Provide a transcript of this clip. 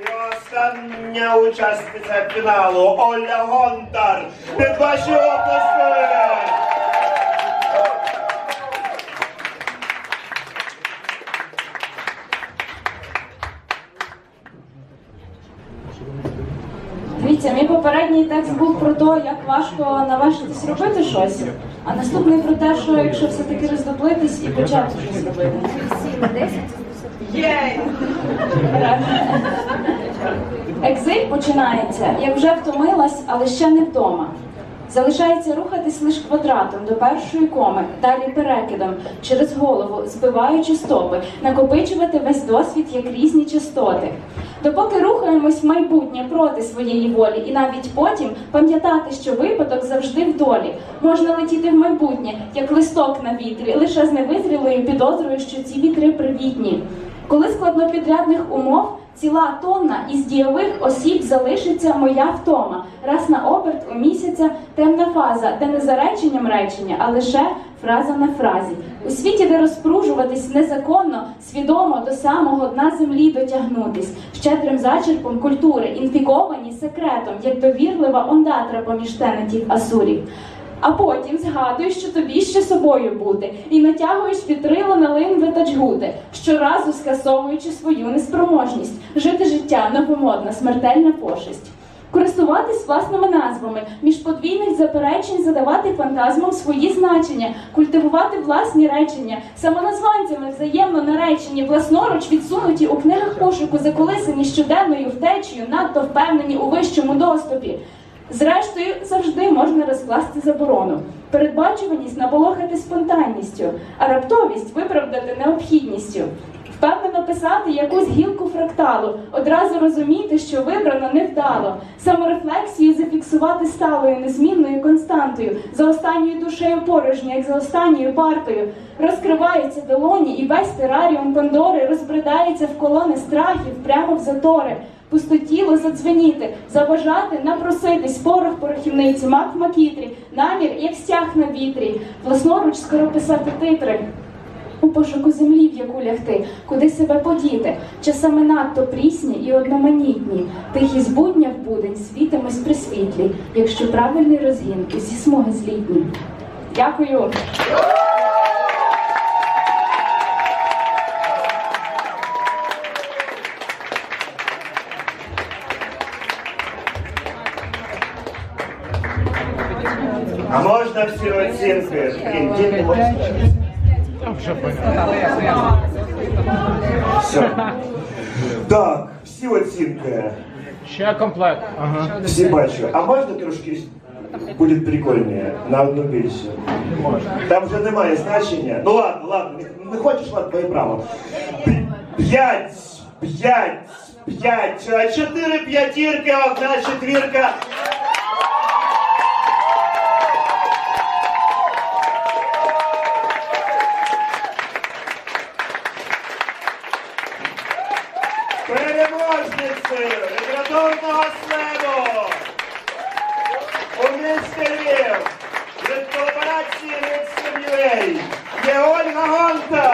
І остання учасниця фіналу Оля Гонтар. Під ваші оплески! Дивіться, мій попередній текст був про те, як важко наважитись робити щось. А наступний про те, що якщо все-таки роздоблитись і почати щось робити. Екзиль починається, як вже втомилась, але ще не вдома. Залишається рухатись лише квадратом до першої коми, далі перекидом через голову, збиваючи стопи, накопичувати весь досвід як різні частоти. Допоки рухаємось в майбутнє проти своєї волі, і навіть потім пам'ятати, що випадок завжди в долі. Можна летіти в майбутнє, як листок на вітрі, лише з невизрілою підозрою, що ці вітри привітні. Коли складнопідрядних умов ціла тонна із дієвих осіб залишиться моя втома. Раз на оберт у місяця темна фаза, де не за реченням речення, а лише фраза на фразі. У світі, де розпружуватись незаконно, свідомо до самого дна землі дотягнутись, щедрим зачерпом культури, інфіковані секретом, як довірлива ондатра поміж тенетів асурів. А потім згадуєш, що тобі ще собою бути, і натягуєш вітрило на линви та джгути, щоразу скасовуючи свою неспроможність, жити життя новомодна, смертельна пошесть. Користуватись власними назвами, між подвійних заперечень задавати фантазмам свої значення, культивувати власні речення, самоназванцями взаємно наречені, власноруч відсунуті у книгах пошуку, заколисані щоденною втечею, надто впевнені у вищому доступі. Зрештою, завжди можна розкласти заборону, передбачуваність наполохати спонтанністю, а раптовість виправдати необхідністю. Впевнено писати якусь гілку фракталу, одразу розуміти, що вибрано невдало, саморефлексію зафіксувати сталою, незмінною константою, за останньою душею порожньо, як за останньою партою. Розкриваються долоні, і весь тераріум Пандори розбридається в колони страхів прямо в затори. Пустотіло задзвеніти, забажати, напроситись, порох порохівниці, мак в макітрі, намір, як стяг на вітрі, власноруч скоро писати титри. У пошуку землі, в яку лягти, куди себе подіти, часами надто прісні і одноманітні, тихі збудня в будень світимось при світлі, якщо правильний розгін зі смуги злітні. Дякую. А можна всі оцінки? Блін, діти, можна? Все. Так, всі оцінки. Ще комплект. Ага. Всі бачу. А можна трошки буде прикольніше, на одну більше? Там вже немає значення. Ну ладно, ладно, не, не хочеш, ладно, твоє право. Пі- П'ять, п'ять, п'ять, е, чотири п'ятірки, одна четвірка. літературного слему у місті Львів від кооперації від сім'ї є Ольга Гонта.